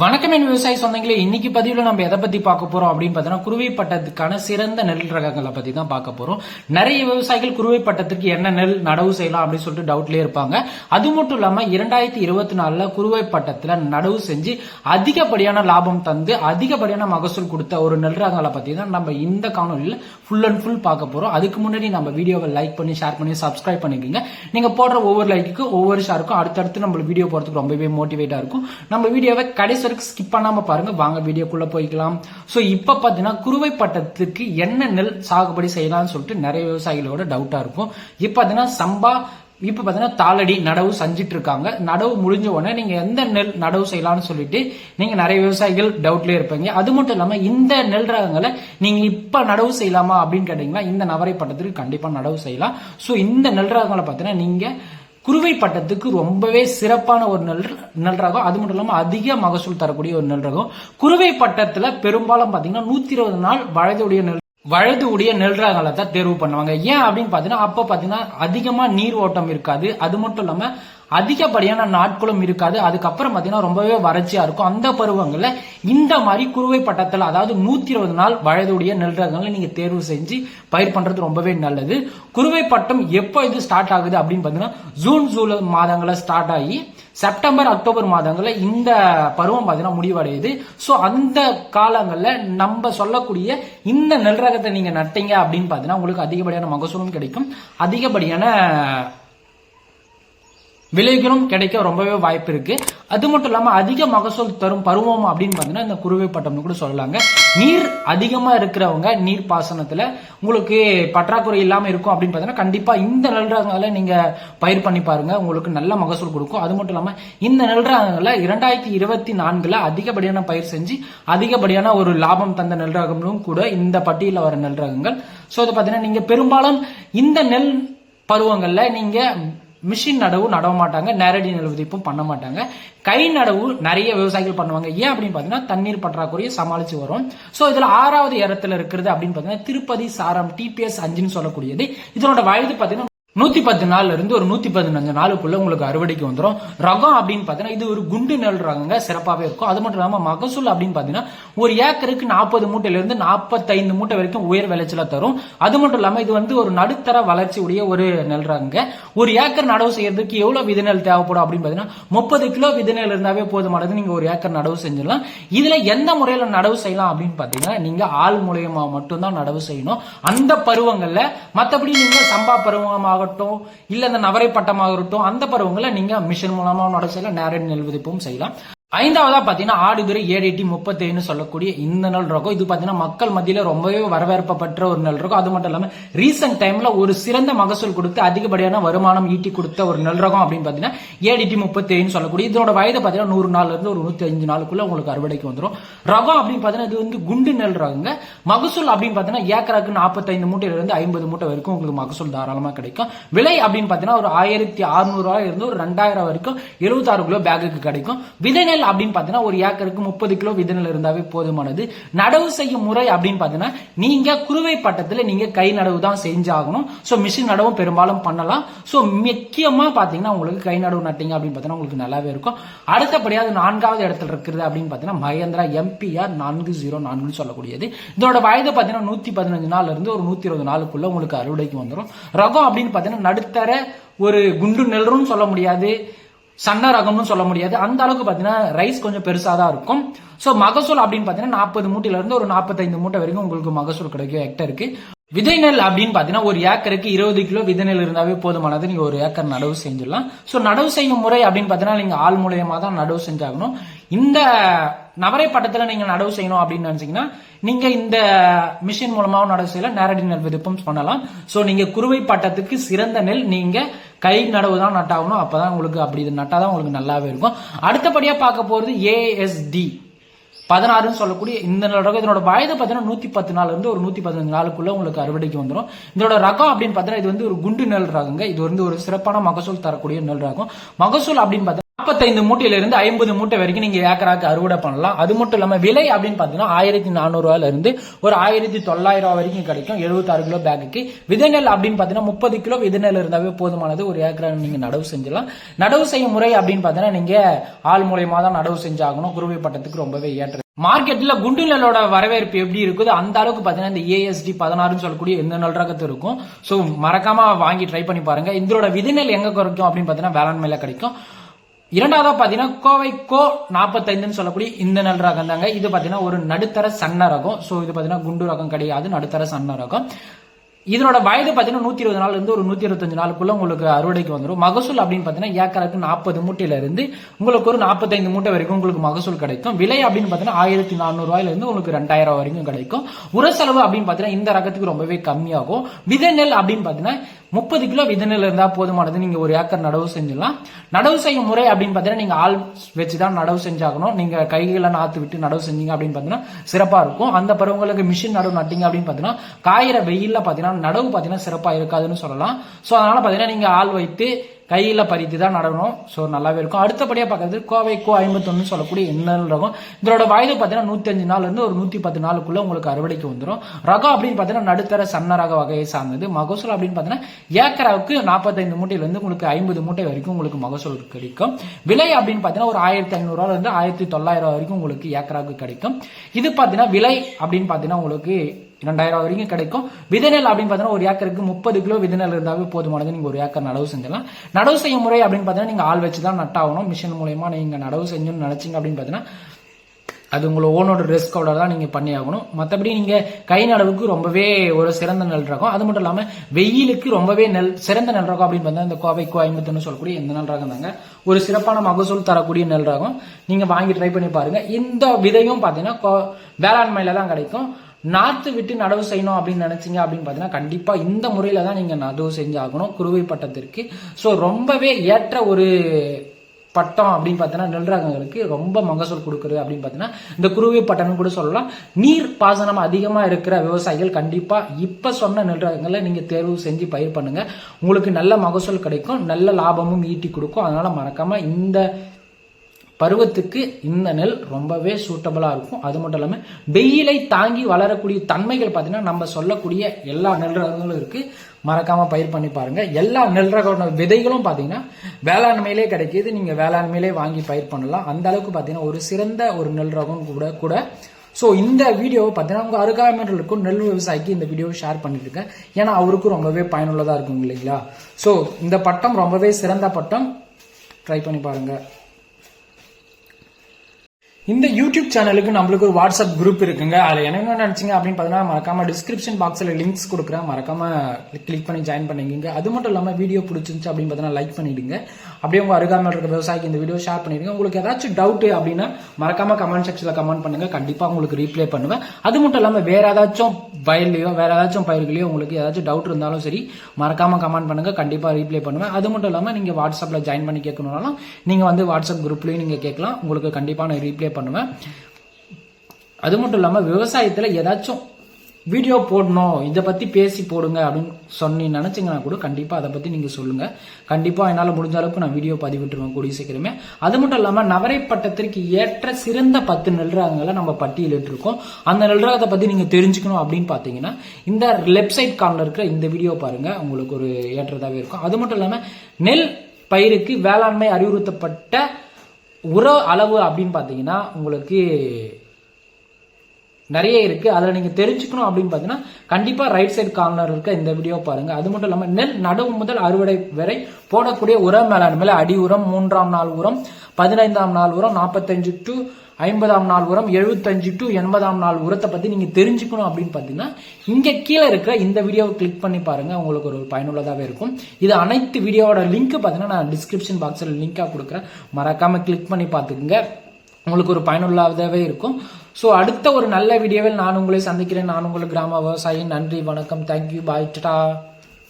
வணக்கம் என் விவசாய சொந்தங்களே இன்னைக்கு பதிவில் நம்ம எதை பத்தி பார்க்க போறோம் அப்படின்னு பார்த்தோம்னா குருவை பட்டத்துக்கான சிறந்த நெல் ரகங்களை பத்தி தான் பார்க்க போறோம். நிறைய விவசாயிகள் குருவை பட்டத்துக்கு என்ன நெல் நடவு செய்யலாம் அப்படின்னு சொல்லிட்டு டவுட்லேயே இருப்பாங்க. அது மட்டும் இல்லாம இரண்டாயிரத்தி இருபத்தி நாலுல குருவை பட்டத்துல நடவு செஞ்சு அதிகப்படியான லாபம் தந்து அதிகப்படியான மகசூல் கொடுத்த ஒரு நெல் ரகங்களை பத்தி தான் நம்ம இந்த காணொலியில் ஃபுல் அண்ட் ஃபுல் பார்க்க போறோம். அதுக்கு முன்னாடி நம்ம வீடியோவை லைக் பண்ணி ஷேர் பண்ணி சப்ஸ்கிரைப் பண்ணிக்கோங்க. நீங்க போடுற ஒவ்வொரு லைக்கு ஒவ்வொரு ஷேருக்கும் அடுத்தடுத்து நம்ம வீடியோ போறதுக்கு ரொம்பவே மோட்டிவேட்டா இருக்கும். நம்ம வீடியோவை கடைசி வரைக்கும் ஸ்கிப் பண்ணாம பாருங்க. வாங்க வீடியோக்குள்ள போய்க்கலாம். சோ இப்ப பாத்தீங்கன்னா குருவை பட்டத்துக்கு என்ன நெல் சாகுபடி செய்யலாம்னு சொல்லிட்டு நிறைய விவசாயிகளோட டவுட்டா இருக்கும். இப்ப பாத்தீங்கன்னா சம்பா இப்ப பாத்தீங்கன்னா தாளடி நடவு செஞ்சிட்டு இருக்காங்க. நடவு முடிஞ்ச உடனே நீங்க எந்த நெல் நடவு செய்யலாம்னு சொல்லிட்டு நீங்க நிறைய விவசாயிகள் டவுட்லேயே இருப்பீங்க. அது மட்டும் இல்லாம இந்த நெல் ரகங்களை நீங்க இப்ப நடவு செய்யலாமா அப்படின்னு கேட்டீங்கன்னா இந்த நவரை பட்டத்துக்கு கண்டிப்பா நடவு செய்யலாம். சோ இந்த நெல் ரகங்களை பாத்தீங்கன்னா நீங்க குருவை பட்டத்துக்கு ரொம்பவே சிறப்பான ஒரு நெல் நெல் ரகம் அது மட்டும் இல்லாம அதிக மகசூல் தரக்கூடிய ஒரு நெல் ரகம் குருவை பட்டத்துல பெரும்பாலும் பாத்தீங்கன்னா நூத்தி இருபது நாள் வயதுடைய நெல் வயது உடைய நெல் ரகங்களை தான் தேர்வு பண்ணுவாங்க. ஏன் அப்படின்னு பாத்தீங்கன்னா அப்ப பாத்தீங்கன்னா அதிகமா நீர் ஓட்டம் இருக்காது. அது மட்டும் இல்லாம அதிகப்படியான நாட்களும் இருக்காது. அதுக்கப்புறம் பாத்தீங்கன்னா ரொம்பவே வறட்சியா இருக்கும். அந்த பருவங்கள்ல இந்த மாதிரி குறுவை பட்டத்துல அதாவது நூத்தி இருபது நாள் வயதுடைய நெல் ரகங்களை நீங்க தேர்வு செஞ்சு பயிர் பண்றது ரொம்பவே நல்லது. குறுவை பட்டம் எப்போ இது ஸ்டார்ட் ஆகுது அப்படின்னு பாத்தீங்கன்னா ஜூன் ஜூலை மாதங்களை ஸ்டார்ட் ஆகி செப்டம்பர் அக்டோபர் மாதங்களில் இந்த பருவம் பார்த்தீங்கன்னா முடிவடையுது. ஸோ அந்த காலங்களில் நம்ம சொல்லக்கூடிய இந்த நெல் ரகத்தை நீங்கள் நட்டீங்க அப்படின்னு பார்த்தீங்கன்னா உங்களுக்கு அதிகப்படியான மகசூலும் கிடைக்கும். அதிகப்படியான விலைகளும் கிடைக்க ரொம்பவே வாய்ப்பு இருக்கு. அது மட்டும் இல்லாம அதிக மகசூல் தரும் பருவம் அப்படின்னு பாத்தீங்கன்னா இந்த குருவை பட்டம்னு கூட சொல்லலாங்க. நீர் அதிகமா இருக்கிறவங்க நீர் பாசனத்துல உங்களுக்கு பற்றாக்குறை இல்லாம இருக்கும் அப்படின்னு பாத்தீங்கன்னா கண்டிப்பா இந்த நெல் ரகங்களை நீங்க பயிர் பண்ணி பாருங்க. உங்களுக்கு நல்ல மகசூல் கொடுக்கும். அது மட்டும் இல்லாம இந்த நெல்றாங்கல இரண்டாயிரத்தி இருபத்தி நான்குல அதிகப்படியான பயிர் செஞ்சு அதிகப்படியான ஒரு லாபம் தந்த நெல்றகங்களும் கூட இந்த பட்டியலில் வர நல்லரகங்கள் ஸோ இதை பார்த்தீங்கன்னா நீங்க பெரும்பாலும் இந்த நெல் பருவங்கள்ல நீங்க மிஷின் நடவு நடவ மாட்டாங்க நேரடி நெல் விதைப்பும் பண்ண மாட்டாங்க. கை நடவு நிறைய விவசாயிகள் பண்ணுவாங்க. ஏன் அப்படின்னு பாத்தீங்கன்னா தண்ணீர் பற்றாக்குறையை சமாளிச்சு வரும். சோ இதுல ஆறாவது இடத்துல இருக்கிறது அப்படின்னு பாத்தீங்கன்னா திருப்பதி சாரம் டிபிஎஸ் அஞ்சுன்னு சொல்லக்கூடியது. இதனோட வயது பாத்தீங்கன்னா நூத்தி பத்து நாள்ல இருந்து ஒரு நூத்தி பதினஞ்சு நாளுக்குள்ள உங்களுக்கு அறுவடைக்கு வந்துடும் ரகம் அப்படின்னு பாத்தீங்கன்னா இது ஒரு குண்டு நெல் ரகங்க சிறப்பாவே இருக்கும். அது மட்டும் இல்லாம மகசூல் அப்படின்னு பாத்தீங்கன்னா ஒரு ஏக்கருக்கு நாற்பது மூட்டையில இருந்து நாற்பத்தைந்து மூட்டை வரைக்கும் உயர் விளைச்சல தரும். அது மட்டும் இல்லாம இது வந்து ஒரு நடுத்தர வளர்ச்சி உடைய ஒரு நெல் ரகங்க. ஒரு ஏக்கர் நடவு செய்யறதுக்கு எவ்வளவு விதை நெல் தேவைப்படும் அப்படின்னு பாத்தீங்கன்னா முப்பது கிலோ விதை நெல் இருந்தாவே போதுமானது. நீங்க ஒரு ஏக்கர் நடவு செஞ்சிடலாம். இதுல எந்த முறையில நடவு செய்யலாம் அப்படின்னு பாத்தீங்கன்னா நீங்க ஆள் மூலியமா மட்டும்தான் நடவு செய்யணும். அந்த பருவங்கள்ல மத்தபடி நீங்க சம்பா பருவமாகட்டும் இல்ல இந்த நவரை பட்டமாகட்டும் அந்த பருவங்களை நீங்க மிஷின் மூலமா நடவு செய்யலாம் நேரடி நெல் விதைப்பும் செய்யலாம். ஐந்தாவதா பாத்தீங்கன்னா ஆடுதுறை ஏடிடி முப்பத்தேன்னு சொல்லக்கூடிய இந்த நல் ரகம் இது பாத்தீங்கன்னா மக்கள் மத்தியில ரொம்பவே வரவேற்பப்பட்ட ஒரு நல் ரகம் அது மட்டும் இல்லாம ரீசெண்ட் டைம்ல ஒரு சிறந்த மகசூல் கொடுத்து அதிகப்படியான வருமானம் ஈட்டி கொடுத்த ஒரு நல் ரகம் அப்படின்னு பாத்தீங்கன்னா ஏடிடி முப்பத்தேன்னு சொல்லக்கூடிய இதோட வயது பாத்தீங்கன்னா நூறு நாள்ல இருந்து ஒரு நூத்தி அஞ்சு நாளுக்குள்ள உங்களுக்கு அறுவடைக்கு வந்துடும் ரகம் அப்படின்னு பாத்தீங்கன்னா இது வந்து குண்டு நெல் ரகங்க. மகசூல் அப்படின்னு பாத்தீங்கன்னா ஏக்கராக்கு நாற்பத்தைந்து மூட்டையில இருந்து ஐம்பது மூட்டை வரைக்கும் உங்களுக்கு மகசூல் தாராளமா கிடைக்கும். விலை அப்படின்னு பாத்தீங்கன்னா ஒரு ஆயிரத்தி அறுநூறு ரூபாய் இருந்து ஒரு ரெண்டாயிரம் வரைக்கும் எழுபத்தாறு கிலோ பேக்குக்கு கிடைக்கும். விதை அப்படின்னு பாத்தீங்கன்னா ஒரு ஏக்கருக்கு முப்பது கிலோ விதனில் இருந்தாவே போதுமானது. நடவு செய்யும் முறை அப்படின்னு பாத்தீங்கன்னா நீங்க குறுவை பட்டத்துல நீங்க கை நடவு தான் செஞ்சாகணும். சோ மிஷின் நடவும் பெரும்பாலும் பண்ணலாம். சோ முக்கியமா பாத்தீங்கன்னா உங்களுக்கு கை நடவு நட்டீங்க அப்படின்னு பாத்தீங்கன்னா உங்களுக்கு நல்லாவே இருக்கும். அடுத்தபடியாவது நான்காவது இடத்துல இருக்கிறது அப்படின்னு பாத்தீங்கன்னா மகேந்திரா எம்பிஆர் நான்கு ஜீரோ நான்குன்னு சொல்லக்கூடியது. இதோட வயது பாத்தீங்கன்னா நூத்தி பதினஞ்சு நாள்ல இருந்து ஒரு நூத்தி இருபது நாளுக்குள்ள உங்களுக்கு அறுவடைக்கு வந்துடும் ரகம் அப்படின்னு பாத்தீங்கன்னா நடுத்தர ஒரு குண்டு நெல்றும் சொல்ல முடியாது. சன்ன ரகம்னு சொல்ல முடியாது. அந்த அளவுக்கு பார்த்தீங்கன்னா ரைஸ் கொஞ்சம் பெருசாக தான் இருக்கும். ஸோ மகசூல் அப்படின்னு பார்த்தீங்கன்னா நாற்பது மூட்டையில இருந்து ஒரு நாற்பத்தைந்து மூட்டை வரைக்கும் உங்களுக்கு மகசூல் கிடைக்கும் ஹெக்டருக்கு விதை நெல் அப்படின்னு பாத்தீங்கன்னா ஒரு ஏக்கருக்கு இருபது கிலோ விதை நெல் இருந்தாவே போதுமானது. நீங்க ஒரு ஏக்கர் நடவு செஞ்சிடலாம். சோ நடவு செய்யும் முறை அப்படின்னு பாத்தீங்கன்னா நீங்க ஆள் மூலயமா தான் நடவு செஞ்சாகணும். இந்த நவரை பட்டத்துல நீங்க நடவு செய்யணும் அப்படின்னு நினைச்சீங்கன்னா நீங்க இந்த மிஷின் மூலமாக நடவு செய்யலாம். நேரடி நெல் விருப்பம் பண்ணலாம். சோ நீங்க குறுவை பட்டத்துக்கு சிறந்த நெல் நீங்க கை நடவு தான் நட்டாகணும். அப்பதான் உங்களுக்கு அப்படி இது நட்டாதான் உங்களுக்கு நல்லாவே இருக்கும். அடுத்தபடியா பார்க்க போறது ஏஎஸ்டி பதினாறுன்னு சொல்லக்கூடிய இந்த ரகம் இதனோட வயது பார்த்தீங்கன்னா நூத்தி பத்து நாள் இருந்து ஒரு நூத்தி பதினஞ்சு நாளுக்குள்ள உங்களுக்கு அறுவடைக்கு வந்துடும் இதோட ரகம் அப்படின்னு பார்த்தீங்கன்னா இது வந்து ஒரு குண்டு நெல் ரகங்க. இது வந்து ஒரு சிறப்பான மகசூல் தரக்கூடிய நெல் ரகம். மகசூல் அப்படின்னு பார்த்தீங்கன்னா நாற்பத்தைந்து மூட்டையிலிருந்து ஐம்பது மூட்டை வரைக்கும் நீங்க ஏக்கராக்கு அறுவடை பண்ணலாம். அது மட்டும் இல்லாமல் விலை அப்படின்னு பார்த்தீங்கன்னா ஆயிரத்தி நானூறு இருந்து ஒரு ஆயிரத்தி தொள்ளாயிரம் ரூபாய் வரைக்கும் கிடைக்கும். எழுபத்தாறு கிலோ பேக்குக்கு விதைநெல் அப்படின்னு பார்த்தீங்கன்னா முப்பது கிலோ விதைநெல் இருந்தாவே போதுமானது. ஒரு ஏக்கரா நீங்க நடவு செஞ்சலாம் நடவு செய்யும் முறை அப்படின்னு பார்த்தீங்கன்னா நீங்க ஆள் மூலியமா தான் நடவு செஞ்சாகணும். குருவி பட்டத்துக்கு ரொம்பவே ஏற்ற மார்க்கெட்ல குண்டு நெல்லோட வரவேற்பு எப்படி இருக்குதோ? அந்த அளவுக்கு பார்த்தீங்கன்னா இந்த ஏஎஸ்டி பதினாறுன்னு சொல்லக்கூடிய இந்த நெல் ரகத்து இருக்கும். ஸோ மறக்காம வாங்கி ட்ரை பண்ணி பாருங்க. இதோட விதைநெல் எங்க குறைக்கும் அப்படின்னு பார்த்தீங்கன்னா வேளாண்மையில கிடைக்கும். இரண்டாவதா பாத்தீங்கன்னா கோவை கோ நாற்பத்தைந்துன்னு சொல்லக்கூடிய இந்த நெல் ரகம் தாங்க. இது பாத்தீங்கன்னா ஒரு நடுத்தர சன்ன ரகம். ஸோ இது பாத்தீங்கன்னா குண்டு ரகம் கிடையாது நடுத்தர சன்ன ரகம். இதனோட வயது பார்த்தீங்கன்னா நூத்தி இருபது நாள் இருந்து ஒரு நூத்தி இருபத்தஞ்சு நாளுக்குள்ள உங்களுக்கு அறுவடைக்கு வந்துடும் மகசூல் அப்படின்னு பார்த்தீங்கன்னா ஏக்கருக்கு நாற்பது மூட்டையில இருந்து உங்களுக்கு ஒரு நாற்பத்தைந்து மூட்டை வரைக்கும் உங்களுக்கு மகசூல் கிடைக்கும். விலை அப்படின்னு பார்த்தீங்கன்னா ஆயிரத்தி நானூறு ரூபாயில இருந்து உங்களுக்கு ரெண்டாயிரம் வரைக்கும் கிடைக்கும். உர செலவு அப்படின்னு பார்த்தீங்கன்னா இந்த ரகத்துக்கு ரொம்பவே கம்மியாகும். விதை நெல் அப்படின்னு பார்த்தீங்கன்னா முப்பது கிலோ விதநெல் இருந்தா போதுமானது. நீங்க ஒரு ஏக்கர் நடவு செஞ்சிடலாம். நடவு செய்யும் முறை அப்படின்னு பார்த்தீங்கன்னா நீங்க ஆள் வச்சுதான் நடவு செஞ்சாகணும். நீங்க கைகளை நாத்து விட்டு நடவு செஞ்சீங்க அப்படின்னு பார்த்தீங்கன்னா சிறப்பா இருக்கும். அந்த பருவங்களுக்கு மிஷின் நடவு நட்டிங்க அப்படின்னு பார்த்தீங்கன்னா காயிற வெயிலில் பார்த்தீங்கன்னா நடவு பார்த்தீங்கன்னா சிறப்பா இருக்காதுன்னு சொல்லலாம். ஸோ அதனால பார்த்தீங்கன்னா நீங்க ஆள் வைத்து கையில் பறித்து தான் நடணும். ஸோ நல்லாவே இருக்கும். அடுத்தபடியாக பார்க்கறது கோவை கோ ஐம்பத்தொன்னு சொல்லக்கூடிய எண்ணல் ரகம். இதோட வயது பார்த்தீங்கன்னா நூற்றஞ்சு நாள்லேருந்து ஒரு நூற்றி பத்து நாளுக்குள்ளே உங்களுக்கு அறுவடைக்கு வந்துடும் ரகம் அப்படின்னு பார்த்தீங்கன்னா நடுத்தர சன்ன ரக வகையை சார்ந்தது. மகசூல் அப்படின்னு பார்த்தீங்கன்னா ஏக்கராவுக்கு நாற்பத்தைந்து மூட்டையிலேருந்து உங்களுக்கு ஐம்பது மூட்டை வரைக்கும் உங்களுக்கு மகசூல் கிடைக்கும். விலை அப்படின்னு பார்த்தீங்கன்னா ஒரு ஆயிரத்தி ஐநூறுரூவாலேருந்து ஆயிரத்தி தொள்ளாயிரம் வரைக்கும் உங்களுக்கு ஏக்கராவுக்கு கிடைக்கும். இது பார்த்தீங்கன்னா விலை அப்படின்னு பார்த்தீங்கன்னா உங்களுக்கு இரண்டாயிரம் வரைக்கும் கிடைக்கும். விதைநெல் அப்படின்னு பார்த்தீங்கன்னா ஒரு ஏக்கருக்கு முப்பது கிலோ விதைநெல் இருந்தாவே போதுமானது. நீங்கள் ஒரு ஏக்கர் நடவு செஞ்சலாம். நடவு செய்யும் முறை அப்படின்னு பார்த்தீங்கன்னா நீங்கள் ஆள் வச்சு தான் நட்டாகணும். மிஷின் மூலயமா நீங்கள் நடவு செஞ்சுன்னு நினச்சிங்க அப்படின்னு பார்த்தீங்கன்னா அது உங்களை ஓனோட ரிஸ்கோட தான் நீங்கள் பண்ணி ஆகணும் மற்றபடி நீங்கள் கை நடவுக்கு ரொம்பவே ஒரு சிறந்த நெல் ரகம். அது மட்டும் இல்லாமல் வெயிலுக்கு ரொம்பவே நெல் சிறந்த நெல் ரகம் அப்படின்னு பார்த்தா இந்த கோவை கோயம்புத்தூர்னு சொல்லக்கூடிய இந்த நெல் ரகம் தாங்க. ஒரு சிறப்பான மகசூல் தரக்கூடிய நெல் ரகம். நீங்கள் வாங்கி ட்ரை பண்ணி பாருங்கள் இந்த விதையும் பார்த்தீங்கன்னா வேளாண்மையில் தான் கிடைக்கும். நாற்று விட்டு நடவு செய்யணும் அப்படின்னு நினச்சிங்க அப்படின்னு பார்த்தீங்கன்னா கண்டிப்பாக இந்த முறையில் தான் நீங்கள் நடவு செஞ்சாகணும் குருவை பட்டத்திற்கு. ஸோ ரொம்பவே ஏற்ற ஒரு பட்டம் அப்படின்னு பார்த்தீங்கன்னா நெல் ரகங்களுக்கு ரொம்ப மகசூல் கொடுக்குறது அப்படின்னு பார்த்தீங்கன்னா இந்த குருவை பட்டம்னு கூட சொல்லலாம். நீர் பாசனம் அதிகமாக இருக்கிற விவசாயிகள் கண்டிப்பாக இப்போ சொன்ன நெல் ரகங்களை நீங்கள் தேர்வு செஞ்சு பயிர் பண்ணுங்கள் உங்களுக்கு நல்ல மகசூல் கிடைக்கும் நல்ல லாபமும் ஈட்டி கொடுக்கும். அதனால் மறக்காமல் இந்த பருவத்துக்கு இந்த நெல் ரொம்பவே சூட்டபுளாக இருக்கும். அது மட்டும் இல்லாமல் வெயிலை தாங்கி வளரக்கூடிய தன்மைகள் பார்த்தீங்கன்னா நம்ம சொல்லக்கூடிய எல்லா நெல் ரகங்களும் இருக்கு. மறக்காம பயிர் பண்ணி பாருங்க. எல்லா நெல் ரக விதைகளும் பார்த்தீங்கன்னா வேளாண்மையிலே கிடைக்கிது. நீங்க வேளாண்மையிலே வாங்கி பயிர் பண்ணலாம். அந்த அளவுக்கு பார்த்தீங்கன்னா ஒரு சிறந்த ஒரு நெல் ரகம் கூட கூட. ஸோ இந்த வீடியோவை பார்த்தீங்கன்னா உங்கள் அருகாமையில் இருக்கும் நெல் விவசாயிக்கு இந்த வீடியோவை ஷேர் பண்ணியிருக்கேன் ஏன்னா அவருக்கும் ரொம்பவே பயனுள்ளதாக இருக்கும் இல்லைங்களா? ஸோ இந்த பட்டம் ரொம்பவே சிறந்த பட்டம். ட்ரை பண்ணி பாருங்கள் இந்த யூடியூப் சேனலுக்கு நம்மளுக்கு ஒரு வாட்ஸ்அப் குரூப் இருக்குங்க. அதில் என்னென்ன நினச்சிங்க அப்படின்னு பார்த்தீங்கன்னா மறக்காம டிஸ்கிரிப்ஷன் பாக்ஸில் லிங்க்ஸ் கொடுக்குறேன். மறக்காம கிளிக் பண்ணி ஜாயின் பண்ணிக்கங்க. அது மட்டும் இல்லாமல் வீடியோ பிடிச்சிருந்துச்சு அப்படின்னு பார்த்தீங்கன்னா லைக் பண்ணிடுங்க. அப்படியே உங்கள் அருகாமல் இருக்க விவசாயிக்கு இந்த வீடியோ ஷேர் பண்ணிடுங்க. உங்களுக்கு ஏதாச்சும் டவுட் அப்படின்னா மறக்காம கமெண்ட் செக்ஷனில் கமெண்ட் பண்ணுங்க. கண்டிப்பாக உங்களுக்கு ரீப்ளே பண்ணுவேன். அது மட்டும் இல்லாமல் வேற ஏதாச்சும் வயல்லையோ வேற ஏதாச்சும் பயிர்களையோ உங்களுக்கு ஏதாச்சும் டவுட் இருந்தாலும் சரி மறக்காம கமெண்ட் பண்ணுங்க. கண்டிப்பாக ரீப்ளே பண்ணுவேன். அது மட்டும் இல்லாமல் நீங்கள் வாட்ஸ்அப்பில் ஜாயின் பண்ணி கேட்கணும்னாலும் நீங்கள் வந்து வாட்ஸ்அப் குரூப்லேயும் நீங்கள் கேட்கலாம். உங்களுக்கு கண்டிப்பாக நான் ரீப்ளே பண்ணுவேன் அது மட்டும் இல்லாமல் விவசாயத்தில் ஏதாச்சும் வீடியோ போடணும் இதை பற்றி பேசி போடுங்க அப்படின்னு சொன்னி நினச்சிங்கன்னா கூட கண்டிப்பாக அதை பற்றி நீங்கள் சொல்லுங்கள் கண்டிப்பாக என்னால் முடிஞ்ச அளவுக்கு நான் வீடியோ பதிவிட்டுருவேன் கூடிய சீக்கிரமே. அது மட்டும் இல்லாமல் நவரை பட்டத்திற்கு ஏற்ற சிறந்த பத்து நெல்ரகங்களை நம்ம பட்டியலிட்டிருக்கோம் அந்த நெல்ரகத்தை பற்றி நீங்கள் தெரிஞ்சுக்கணும் அப்படின்னு பார்த்தீங்கன்னா இந்த லெஃப்ட் சைட் கார்னர் இருக்கிற இந்த வீடியோ பாருங்கள் உங்களுக்கு ஒரு ஏற்றதாகவே இருக்கும். அது மட்டும் இல்லாமல் நெல் பயிருக்கு வேளாண்மை அறிவுறுத்தப்பட்ட உர அளவு அப்படின்னு பார்த்தீங்கன்னா உங்களுக்கு நிறைய இருக்குது அதில் நீங்கள் தெரிஞ்சுக்கணும் அப்படின்னு பார்த்தீங்கன்னா கண்டிப்பாக ரைட் சைடு கார்னர் இருக்க இந்த வீடியோ பாருங்கள் அது மட்டும் இல்லாமல் நெல் நடவு முதல் அறுவடை வரை போடக்கூடிய உர மேலாண்மையில் அடி உரம் மூன்றாம் நாள் உரம் பதினைந்தாம் நாள் உரம் நாற்பத்தஞ்சு டு ஐம்பதாம் நாள் உரம் எழுபத்தஞ்சு டு எண்பதாம் நாள் உரத்தை பற்றி நீங்கள் தெரிஞ்சுக்கணும் அப்படின்னு பார்த்தீங்கன்னா இங்கே கீழே இருக்கிற இந்த வீடியோவை கிளிக் பண்ணி பாருங்கள் உங்களுக்கு ஒரு பயனுள்ளதாகவே இருக்கும். இது அனைத்து வீடியோவோட லிங்க் பார்த்தீங்கன்னா நான் டிஸ்கிரிப்ஷன் பாக்ஸில் லிங்காக கொடுக்குறேன். மறக்காமல் கிளிக் பண்ணி பார்த்துக்குங்க. உங்களுக்கு ஒரு பயனுள்ளதாகவே இருக்கும். ஸோ அடுத்த ஒரு நல்ல வீடியோவில் நான் உங்களை சந்திக்கிறேன். நான் உங்கள் கிராம விவசாயி. நன்றி வணக்கம். தேங்க்யூ பாய் டா